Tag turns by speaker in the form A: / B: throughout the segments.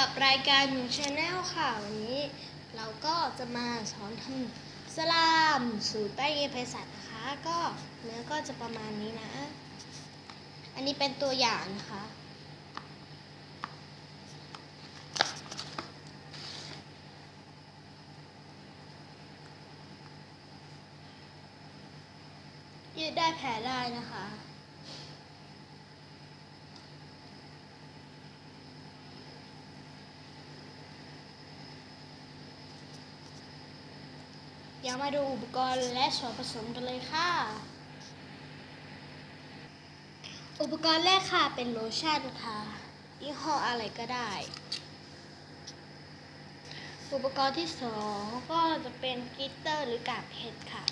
A: กับรายการหนูชาแนลค่ะ วันนี้เราก็จะมาสอนทำสลามสูตรแป้งเอเพสัตนะคะ ก็เนื้อก็จะประมาณนี้นะ อันนี้เป็นตัวอย่างนะคะ ยืดได้แผลได้นะคะ เดี๋ยวมาดูอุปกรณ์และส่วนผสมกันเลยค่ะ อุปกรณ์แรกค่ะเป็นโลชั่นค่ะยี่ห้ออะไรก็ได้ อุปกรณ์ที่สองก็จะเป็นกลิตเตอร์หรือกากเพชรค่ะ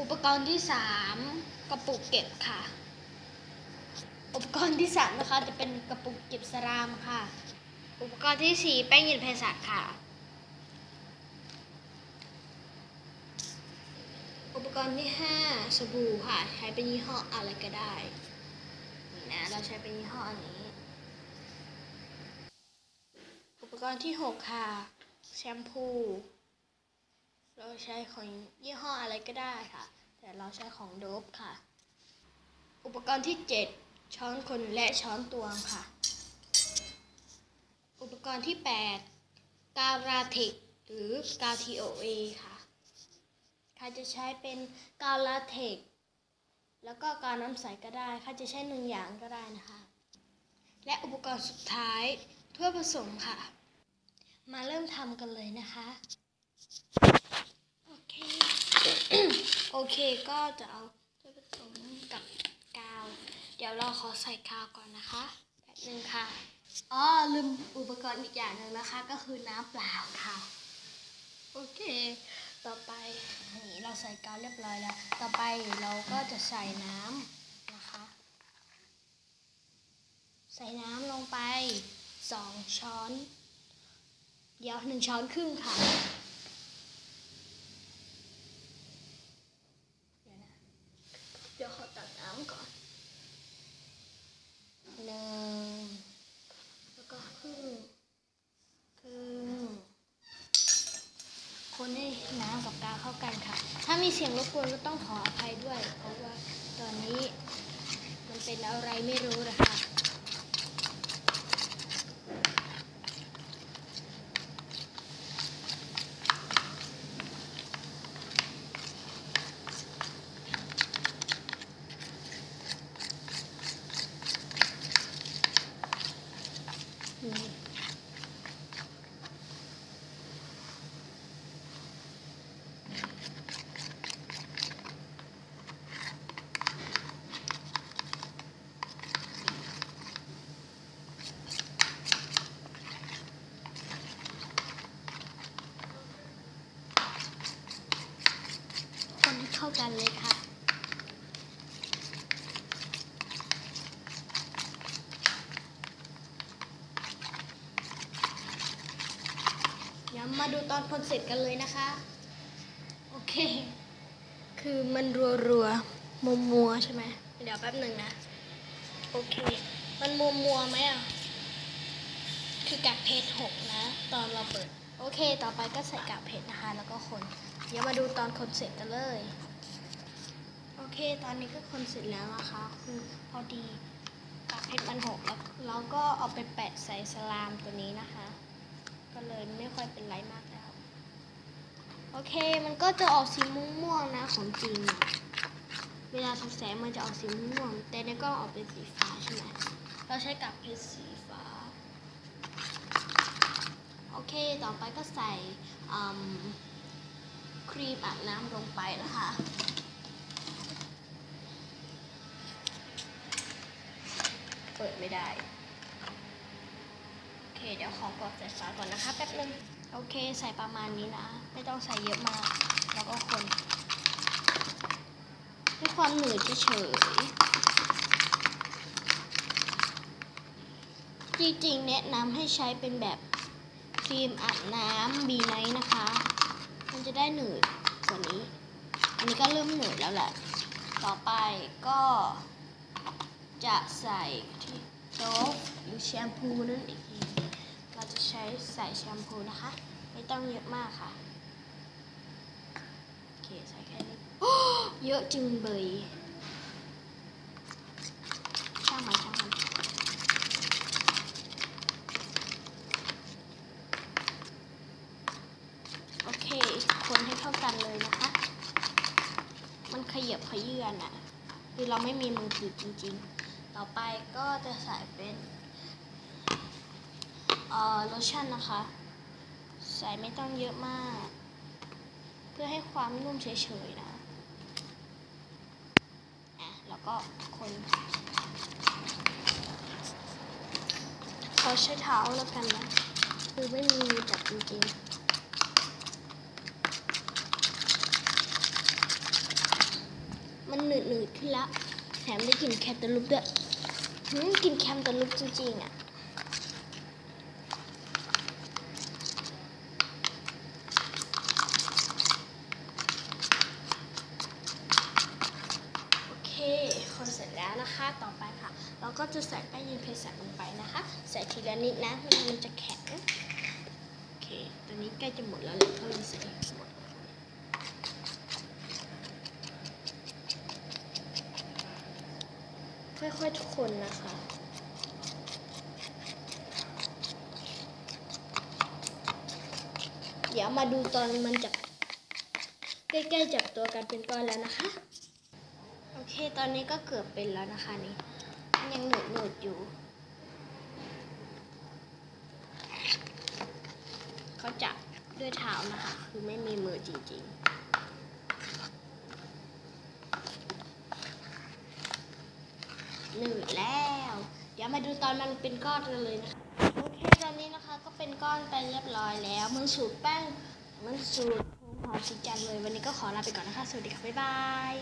A: อุปกรณ์ที่สามกระปุกเก็บค่ะ อุปกรณ์ที่สามนะคะจะเป็นกระปุกเก็บสรามค่ะ อุปกรณ์ที่สี่แป้งเย็นเภสัชค่ะ อุปกรณ์ที่ห้าสบู่ค่ะ ใช้เป็นยี่ห้ออะไรก็ได้ นี่นะ เราใช้เป็นยี่ห้ออันนี้ อุปกรณ์ที่หกค่ะ แชมพู เราใช้ของยี่ห้ออะไรก็ได้ค่ะ แต่เราใช้ของโดบค่ะ อุปกรณ์ที่เจ็ดช้อนคนและช้อนตวงค่ะ กรณ์ที่ 8 กาวราเทคหรือกาว TOA ค่ะใครจะใช้เป็นกาลาเทคแล้วก็กาวน้ำใสก็ได้ใครจะใช้หนึ่งอย่างก็ได้นะคะ และอุปกรณ์สุดท้ายถ้วยผสมค่ะ มาเริ่มทำกันเลยนะคะ โอเค โอเคก็จะเอาถ้วยผสมกับกาว เดี๋ยวเราขอใส่กาวก่อนนะคะแป๊บนึงค่ะ อ๋อลืมอุปกรณ์อีกอย่างหนึ่งนะคะ ก็คือน้ำเปล่าค่ะ โอเค ต่อไปนี่เราใส่กาวเรียบร้อยแล้ว ต่อไปเราก็จะใส่น้ำนะคะ ใส่น้ำลงไปสองช้อน เดี๋ยวหนึ่งช้อนครึ่งค่ะ เดี๋ยวนะ เดี๋ยวขอตักน้ำก่อน หนึ่ง แล้วก็ครึ่งครึ่งคนให้น้ำกับกาว เข้ากันค่ะ ถ้ามีเสียงรบกวนก็ต้องขออภัยด้วย เพราะว่าตอนนี้มันเป็นอะไรไม่รู้นะคะากันเลยค่ะ เดี๋ยวมาดูตอนคนเสร็จกันเลยนะคะ โอเค คือมันรัวรัวมัวมัวๆใช่ไหม เดี๋ยวแป๊บหนึ่งนะ โอเค มันมัวมัวๆไหมอะ คือกากเพชรหกนะ ตอนเราเปิด โอเค ต่อไปก็ใส่กากเพชรนะคะ แล้วก็คน เดี๋ยวมาดูตอนคนเสร็จกันเลย เค ตอนนี้ก็คนเสร็จแล้วนะคะ คือพอดีกากเพชรมันหกแล้วเราก็เอาไปแปะใส่สลามตัวนี้นะคะ ก็เลยไม่ค่อยเป็นไรมากแล้ว โอเค มันก็จะออกสีม่วงๆนะของจริง เวลาทำแสงมันจะออกสีม่วง แต่ในกล้องออกเป็นสีฟ้าใช่ไหม เราใช้กับเพชรสีฟ้า โอเค ต่อไปก็ใส่ครีมอาบน้ำลงไปนะคะ เปิดไม่ได้ โอเค เดี๋ยวขอกดใส่ฝาก่อนนะคะแป๊บนึง โอเค ใส่ประมาณนี้นะ ไม่ต้องใส่เยอะมาก แล้วก็คนให้ความหนืดเฉยจริงๆ แนะนำให้ใช้เป็นแบบครีมอาบน้ำบีไนท์นะคะ มันจะได้หนืดกว่านี้ อันนี้ก็เริ่มหนืดแล้วแหละ ต่อไปก็ จะใส่ที่โต๊ะหรือแชมพูนั่นเองเราจะใช้ใส่แชมพูนะคะ ไม่ต้องเยอะมากค่ะโอเคใส่แค่นี้เยอะจึงเบยช่างมันช่างมันโอเคคนให้เข้ากันเลยนะคะ มันขยับขยื่นอะคือเราไม่มีมือถือจริง ๆ ต่อไปก็จะใส่เป็นเอ่อโลชั่นนะคะ ใส่ไม่ต้องเยอะมาก เพื่อให้ความนุ่มเฉยๆนะอะแล้วก็คนขอใช้เท้าแล้วกันนะ คือไม่มีมือจับจริงๆมันหนืดๆขึ้นแล้วแถมได้กลิ่นแคมตาลูปด้วย กินแคมตาลูปจริงๆอะโอเคคนเสร็จแล้วนะคะ ต่อไปค่ะ เราก็จะใส่แป้งเย็นเพสันลงไปนะคะ ใส่ทีละนิดนะมันจะแข็ง โอเค ตอนนี้ใกล้จะหมดแล้วเลยก็เลยใส่หมด ค่อยๆทุกคนนะคะ เดี๋ยวมาดูตอนมันจับใกล้ๆจับตัวกันเป็นก้อนแล้วนะคะ โอเคตอนนี้ก็เกือบเป็นแล้วนะคะนี่ยังหนืดหนืดอยู่ เขาจับด้วยเท้านะคะ คือไม่มีมือจริงๆ หนืดแล้ว เดี๋ยวมาดูตอนมันเป็นก้อนกันเลยนะคะโอเคตอนนี้นะคะก็เป็นก้อนไปเรียบร้อยแล้ว มันสูตรแป้งมันสูตรหอมสีจันเลย วันนี้ก็ขอลาไปก่อนนะคะ สวัสดีค่ะ บ๊ายบาย